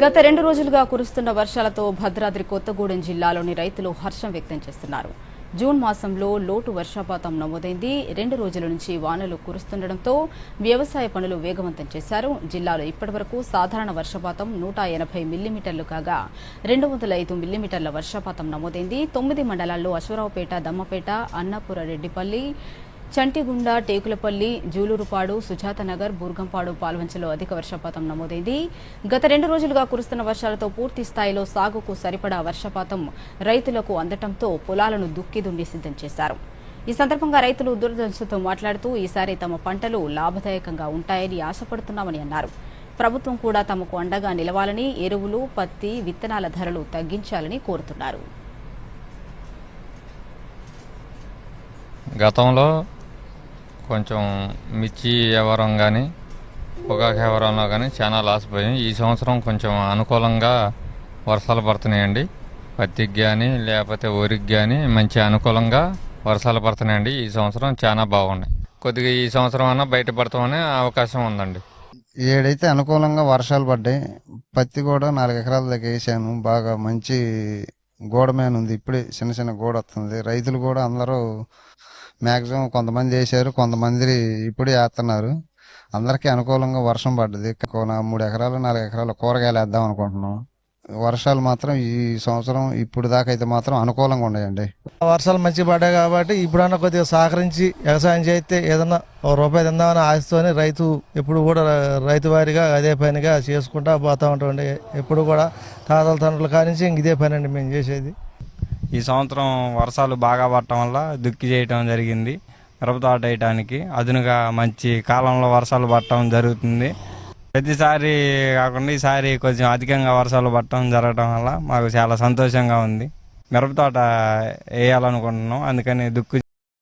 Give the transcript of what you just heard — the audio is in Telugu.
గత రెండు రోజులుగా కురుస్తున్న వర్షాలతో భద్రాద్రి కొత్తగూడెం జిల్లాలోని రైతులు హర్షం వ్యక్తం చేస్తున్నారు. జూన్ మాసంలో లోటు వర్షపాతం నమోదైంది. రెండు రోజుల నుంచి వానలు కురుస్తుండటంతో వ్యవసాయ పనులు వేగవంతం చేశారు. జిల్లాలో ఇప్పటివరకు సాధారణ వర్షపాతం నూట ఎనభై మిల్లీమీటర్లు కాగా రెండు వందల ఐదు మిల్లీమీటర్ల వర్షపాతం నమోదైంది. తొమ్మిది మండలాల్లో అశ్వరావుపేట దమ్మపేట అన్నపుర రెడ్డిపల్లి చంటిగుండ టేకులపల్లి జూలూరుపాడు సుజాతనగర్ బూర్గంపాడు పాల్వంచలో అధిక వర్షపాతం నమోదైంది. గత రెండు రోజులుగా కురుస్తున్న వర్షాలతో పూర్తి స్థాయిలో సాగుకు సరిపడా వర్షపాతం రైతులకు అందటంతో పొలాలను దుక్కి దున్ని సిద్ధం చేశారు. ఈ సందర్భంగా రైతులు దురదృష్టంతో మాట్లాడుతూ ఈసారి తమ పంటలు లాభదాయకంగా ఉంటాయని ఆశపడుతున్నామని అన్నారు. ప్రభుత్వం కూడా తమకు అండగా నిలవాలని ఎరువులు పత్తి విత్తనాల ధరలు తగ్గించాలని కోరుతున్నారు. గతంలో కొంచెం మిర్చి వ్యవహారం కానీ పొగాకు వ్యవహారంలో కానీ చాలా లాస్ పోయాం ఈ సంవత్సరం కొంచెం అనుకూలంగా వర్షాలు పడుతున్నాయండి. పత్తికి కానీ లేకపోతే వరికి కానీ మంచి అనుకూలంగా వర్షాలు పడుతున్నాయండి. ఈ సంవత్సరం చాలా బాగున్నాయి. కొద్దిగా ఈ సంవత్సరం అన్నా బయటపడతామనే అవకాశం ఉందండి. ఏడైతే అనుకూలంగా వర్షాలు పడ్డాయి పత్తి కూడా నాలుగు ఎకరాల దగ్గర వేసాను బాగా మంచి గోడ మీద ఉంది. ఇప్పుడే చిన్న చిన్న గోడ వస్తుంది. రైతులు కూడా అందరూ మ్యాక్సిమం కొంతమంది వేసారు కొంతమంది ఇప్పుడే వేస్తున్నారు. అందరికీ అనుకూలంగా వర్షం పడ్డది. మూడు ఎకరాలు నాలుగు ఎకరాలు కూరగాయలు వేద్దాం అనుకుంటున్నాం. వర్షాలు మాత్రం ఈ సంవత్సరం ఇప్పుడు దాకా అయితే మాత్రం అనుకూలంగా ఉన్నాయండి. వర్షాలు మంచిగా పడ్డాయి కాబట్టి ఇప్పుడన్నా కొద్దిగా సహకరించి వ్యవసాయం చేస్తే ఏదన్నా రూపాయి తిందామని ఆశతోని రైతు ఎప్పుడు కూడా రైతు వారిగా అదే పనిగా చేసుకుంటా పోతా ఉంటామండి. ఎప్పుడు కూడా తాతల తండ్రుల కానించి ఇంక ఇదే పని అండి మేము చేసేది. ఈ సంవత్సరం వర్షాలు బాగా పడటం వల్ల దుక్కి చేయటం జరిగింది. మిరప తోట వేయటానికి అదునుగా మంచి కాలంలో వర్షాలు పడటం జరుగుతుంది. ప్రతిసారి కాకుండా ఈసారి కొంచెం అధికంగా వర్షాలు పట్టడం జరగటం వల్ల మాకు చాలా సంతోషంగా ఉంది. మిరప తోట వేయాలనుకుంటున్నాం. అందుకని దుక్కు